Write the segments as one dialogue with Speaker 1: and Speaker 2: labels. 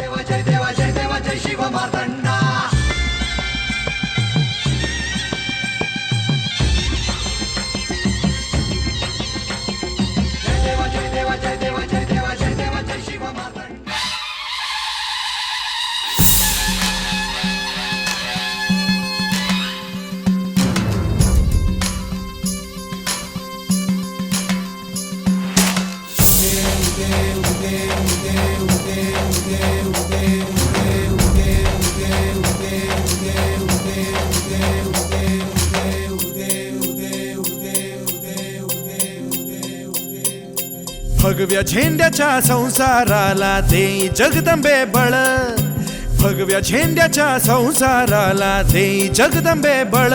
Speaker 1: देवा जय
Speaker 2: भगव्या झेंड्याच्या संसाराला देई जगदंबे बळ. भगव्या झेंड्याच्या संसाराला देई जगदंबे बळ.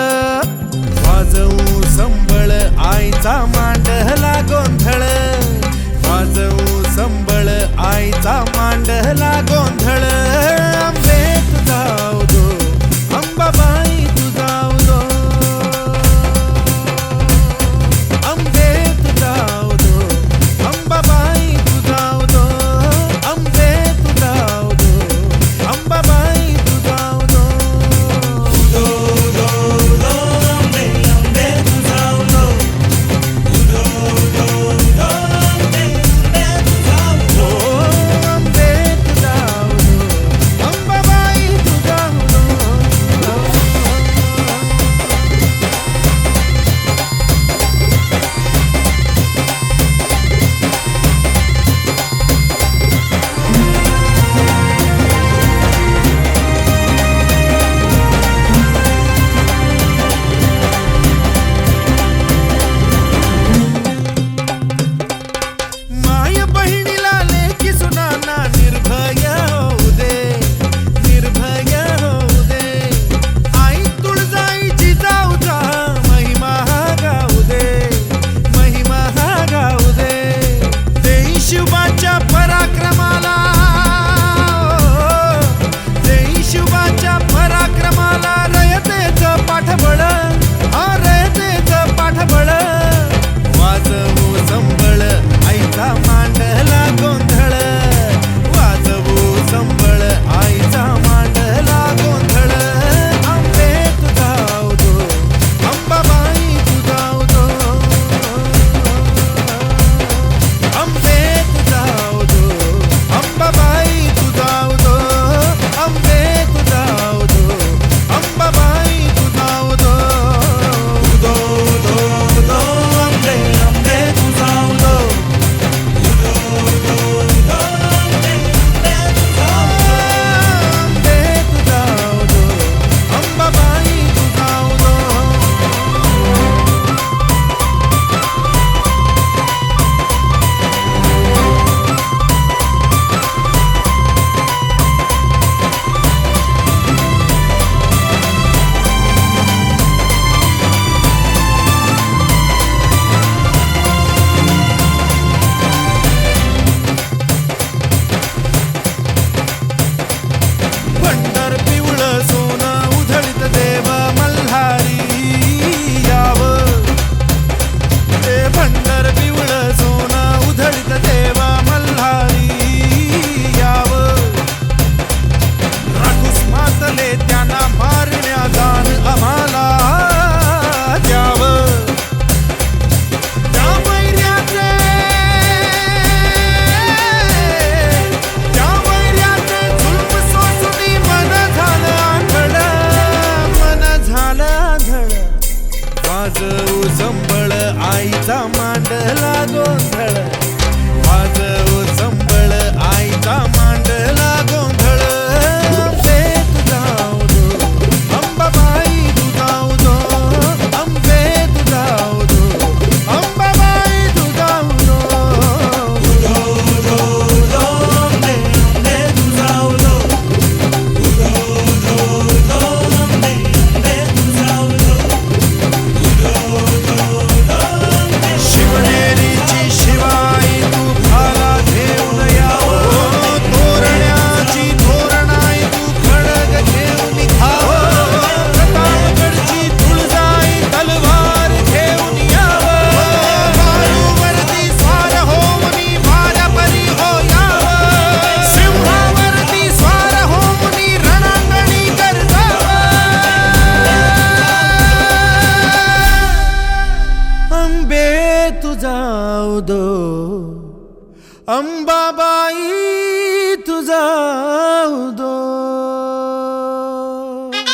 Speaker 2: आज उजंबळ आईचा मांडला गोंधळ.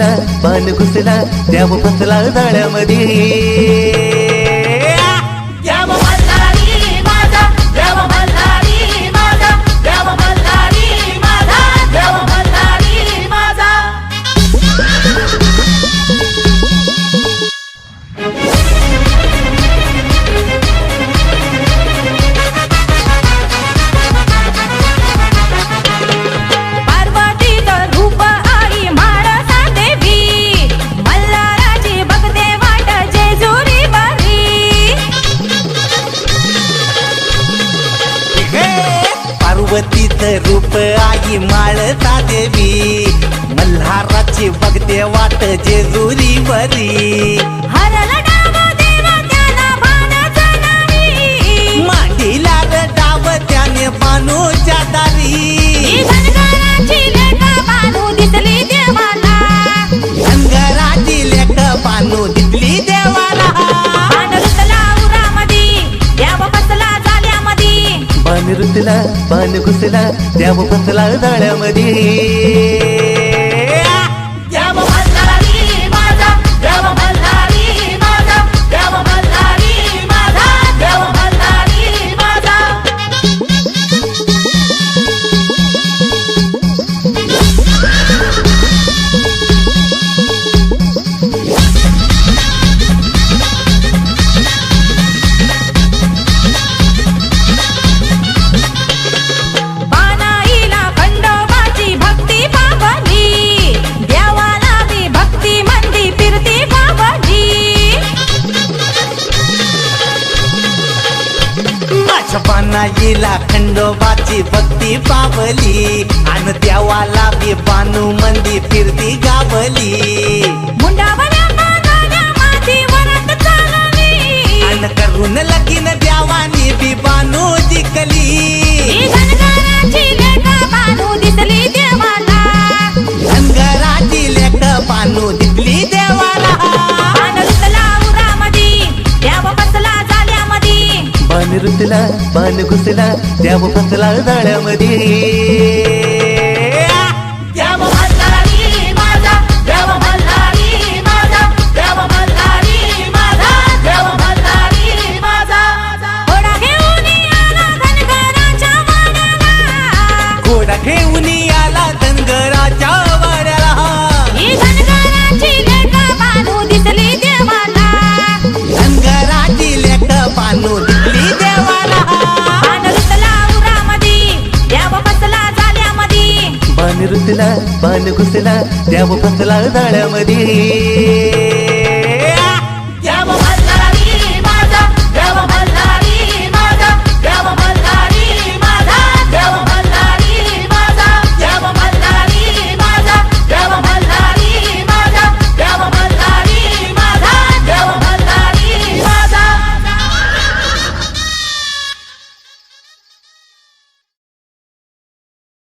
Speaker 3: घुसला बाल घुसला त्या फसला जाळ्यामध्ये.
Speaker 4: रूप आई
Speaker 3: माळता देवी. मल्हाराची बघते वाट जेजुरी बरी घुसला
Speaker 4: पान घुसला द्याव बसला
Speaker 3: जाळ्यामध्ये.
Speaker 4: आई पावली
Speaker 3: आणि देवाला बी बानू मंदी फिरती गावली. अन करून लगीन देवानी बी बानू जिकली.
Speaker 4: बानू
Speaker 3: लेख देवाला.
Speaker 4: बानू दिसली
Speaker 3: देवा घुसला पान घुसला त्या फसला जाळ्यामध्ये. घुसला
Speaker 4: पान
Speaker 3: घुसला द्याव फसला जाळ्यामध्ये.